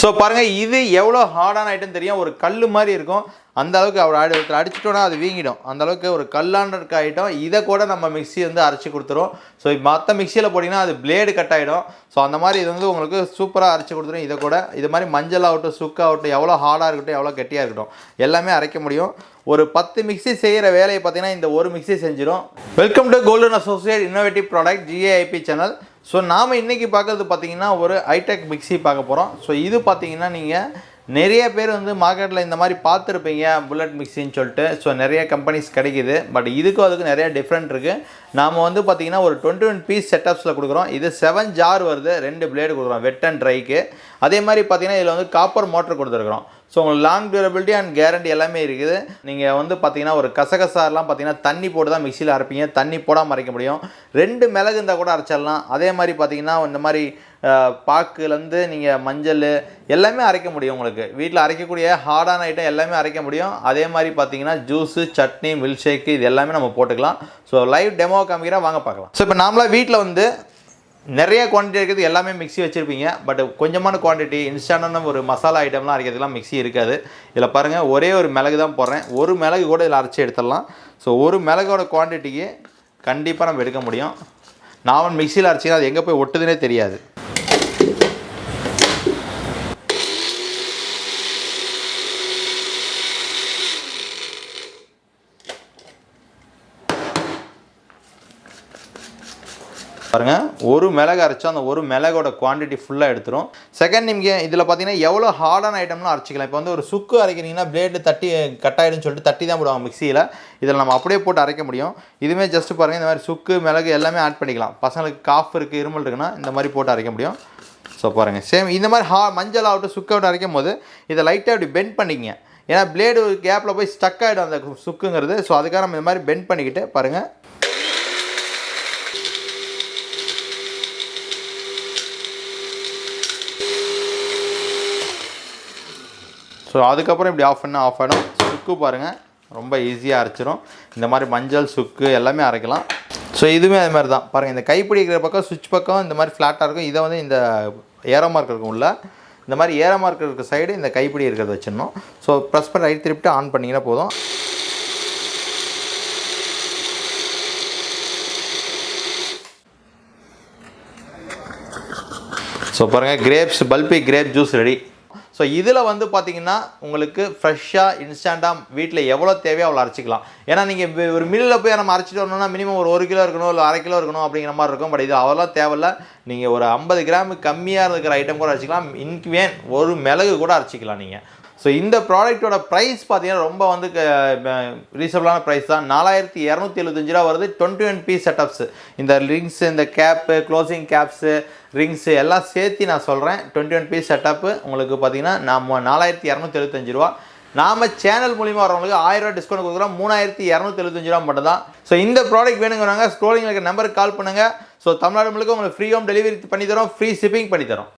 So பாருங்கள் இது எவ்வளோ ஹார்டான ஐட்டம் தெரியும்? ஒரு கல் மாதிரி இருக்கும். அந்த அளவுக்கு அவர் அடி அடிச்சிட்டோன்னா அது வீங்கிடும். அந்த அளவுக்கு ஒரு கல்லான இருக்க ஐட்டம் இதை கூட நம்ம மிக்ஸி வந்து அரைச்சி கொடுத்துரும். ஸோ மற்ற மிக்சியில் போட்டிங்கன்னா அது பிளேடு கட் ஆகிடும் ஸோ அந்த மாதிரி இது வந்து உங்களுக்கு சூப்பராக அரைச்சி கொடுத்துரும். இதை கூட. இது மாதிரி மஞ்சள் ஆகட்டும் சுக்கு ஆகட்டும் எவ்வளோ ஹார்டாக இருக்கட்டும் எவ்வளோ கெட்டியாக இருக்கட்டும் எல்லாமே அரைக்க முடியும். ஒரு பத்து மிக்ஸி செய்கிற வேலையை பார்த்தீங்கன்னா இந்த ஒரு மிக்சி செஞ்சிடும் welcome to golden associate innovative product GAIP channel so நாம் இன்றைக்கி பார்க்குறது பார்த்தீங்கன்னா ஒரு ஹைடெக் மிக்ஸி பார்க்க போகிறோம் ஸோ இது பார்த்தீங்கன்னா நீங்கள் நிறைய பேர் வந்து மார்க்கெட்டில் இந்த மாதிரி பார்த்துருப்பீங்க புல்லட் மிக்ஸின்னு சொல்லிட்டு. ஸோ நிறைய கம்பெனிஸ் கிடைக்குது. பட் இதுக்கும் அதுக்கு நிறைய டிஃப்ரெண்ட் இருக்குது நாம் வந்து பார்த்திங்கன்னா ஒரு டுவெண்ட்டி ஒன் பீஸ் செட்டப்ஸில் கொடுக்குறோம். இது செவன் ஜார் வருது ரெண்டு பிளேடு கொடுக்குறோம் வெட் அண்ட் ட்ரைக்கு அதே மாதிரி பார்த்திங்கன்னா இதில் வந்து காப்பர் மோட்டர் கொடுத்துருக்குறோம். ஸோ உங்களுக்கு லாங் டியூரபிலிட்டி அண்ட் கேரண்டி எல்லாமே இருக்குது. நீங்கள் வந்து பார்த்தீங்கன்னா ஒரு கசகசாரெலாம் பார்த்தீங்கன்னா தண்ணி போட்டு தான் மிக்சியில் அரைப்பீங்க. தண்ணி போடாமல் அரைக்க முடியும். ரெண்டு மிளகு இருந்தால் கூட அரைச்சிடலாம். அதே மாதிரி பார்த்தீங்கன்னா இந்த மாதிரி பாக்குலேருந்து நீங்கள் மஞ்சள் எல்லாமே அரைக்க முடியும் உங்களுக்கு. வீட்டில் அரைக்கக்கூடிய ஹார்டான ஐட்டம் எல்லாமே அரைக்க முடியும். அதே மாதிரி பார்த்தீங்கன்னா ஜூஸு சட்னி மில்க் ஷேக்கு இது எல்லாமே நம்ம போட்டுக்கலாம். ஸோ லைவ் டெமோ காமிக்கிறேன். வாங்க பார்க்கலாம். ஸோ இப்போ நாமளாக வீட்டில் வந்து நிறைய குவான்டிட்டி இருக்கிறது எல்லாமே மிக்ஸி வச்சுருப்பீங்க. பட் கொஞ்சமான குவான்டிட்டி இன்ஸ்டன்டான ஒரு மசாலா ஐட்டம்லாம் அரைக்கிறதுலாம் மிக்ஸி இருக்காது. இதில் பாருங்கள் ஒரே ஒரு மிளகு தான் போடுறேன். ஒரு மிளகு கூட இதில் அரைச்சி எடுத்துடலாம். ஸோ ஒரு மிளகோட குவான்டிட்டிக்கு கண்டிப்பாக நம்ம எடுக்க முடியும். நான் மிக்சியில் அரைச்சிங்கன்னா அது எங்கே போய் ஒட்டுதுன்னே தெரியாது. பாருங்கள் ஒரு மிளகு அரைச்சா அந்த ஒரு மிளகோட குவாண்டிட்டி ஃபுல்லாக எடுத்துரும். செகண்ட் நீங்கள் இதில் பார்த்தீங்கன்னா எவ்வளோ ஹார்டான ஐட்டம்லாம் அரைச்சிக்கலாம். இப்போ வந்து ஒரு சுக்கு அரைக்கிறீங்கன்னா பிளேடு தட்டி கட் ஆகிடும்னு சொல்லிட்டு தட்டி தான் போடுவாங்க மிக்சியில். இதில் நம்ம அப்படியே போட்டு அரைக்க முடியும். இதுவுமே ஜஸ்ட் பாருங்கள் இந்த மாதிரி சுக்கு மிளகு எல்லாமே ஆட் பண்ணிக்கலாம். பசங்களுக்கு காஃப் இருக்குது இருமல் இருக்குன்னா இந்த மாதிரி போட்டு அரைக்க முடியும். ஸோ பாருங்கள் சேம் இந்த மாதிரி ஹா மஞ்சள் ஆகட்டும் சுக்கு ஆகட்டும் அரைக்கும் போது இதை லைட்டாக இப்படி பெண்ட் பண்ணிக்கங்க. ஏன்னா பிளேடு கேப்பில் போய் ஸ்டக் ஆகிடும் அந்த சுக்குங்கிறது. ஸோ அதுக்காக நம்ம இந்த மாதிரி பெண்ட் பண்ணிக்கிட்டு பாருங்கள் ஸோ அதுக்கப்புறம் இப்படி ஆஃப் பண்ணால் ஆஃப் ஆகிடும் சுக்கு பாருங்கள் ரொம்ப ஈஸியாக அரைச்சிரும். இந்த மாதிரி மஞ்சள் சுக்கு எல்லாமே அரைக்கலாம். ஸோ இதுவுமே அது மாதிரி தான். பாருங்கள் இந்த கைப்பிடி இருக்கிற பக்கம் சுவிட்ச் பக்கம் இந்த மாதிரி ஃப்ளாட்டாக இருக்கும். இதை வந்து இந்த ஏரோ மார்க் இருக்கும் உள்ள. இந்த மாதிரி ஏரோ மார்க் இருக்கிற சைடு இந்த கைப்பிடி இருக்கிறத வச்சிடணும். ஸோ ப்ரெஸ் பண்ணி ரைட் திருப்பிட்டு ஆன் பண்ணிங்கன்னா போதும். ஸோ பாருங்கள் grapes pulpy grape juice ready so இதில் வந்து பார்த்தீங்கன்னா உங்களுக்கு ஃப்ரெஷ்ஷாக இன்ஸ்டண்ட்டாக வீட்டில் எவ்வளோ தேவையோ அவ்வளோ அரைச்சிக்கலாம். ஏன்னா நீங்கள் ஒரு மில்லில் போய் நம்ம அரைச்சிட்டு வரணும்னா மினிமம் ஒரு ஒரு கிலோ இருக்கணும் இல்லை அரை கிலோ இருக்கணும் அப்படிங்கிற மாதிரி இருக்கும். பட் இது அவ்வளோ தேவையில்ல. நீங்கள் ஒரு ஐம்பது கிராம் கம்மியாக இருக்கிற ஐட்டம் கூட அரைச்சிக்கலாம். இன்க்வேன் ஒரு மிளகு கூட அரைச்சிக்கலாம் நீங்கள் ஸோ இந்த ப்ராடக்ட்டோட ப்ரைஸ் பார்த்தீங்கன்னா ரொம்ப வந்து ரீசனபிளான ப்ரைஸ் தான். நாலாயிரத்தி இரநூத்தி எழுபத்தஞ்சு ரூபா வருது. டுவெண்ட்டி ஒன் பீஸ் செட்டப்ஸ் இந்த ரிங்ஸ் இந்த கேப்பு க்ளோசிங் கேப்ஸு ரிங்ஸு எல்லாம் சேர்த்து நான் சொல்கிறேன் டுவெண்ட்டி ஒன் பீஸ் செட்டப்பு உங்களுக்கு பார்த்தீங்கன்னா நம்ம நாலாயிரத்தி இரநூத்தி எழுபத்தஞ்சு ரூபா. நாம சேனல் மூலிமா வரவங்களுக்கு ஆயிரம் ரூபா டிஸ்கவுண்ட் கொடுக்குறோம். மூணாயிரத்தி இரநூத்தி எழுபத்தஞ்சு ரூபா மட்டும் தான். ஸோ இந்த ப்ராடக்ட் வேணுங்கிறாங்க ஸ்க்ரோலிங் இருக்க நம்பருக்கு கால் பண்ணுங்கள் ஸோ தமிழ்நாடு முழுக்க உங்களுக்கு ஃப்ரீ ஹோம் டெலிவரி பண்ணி தரோம். ஃப்ரீ ஷிப்பிங் பண்ணி தரோம்.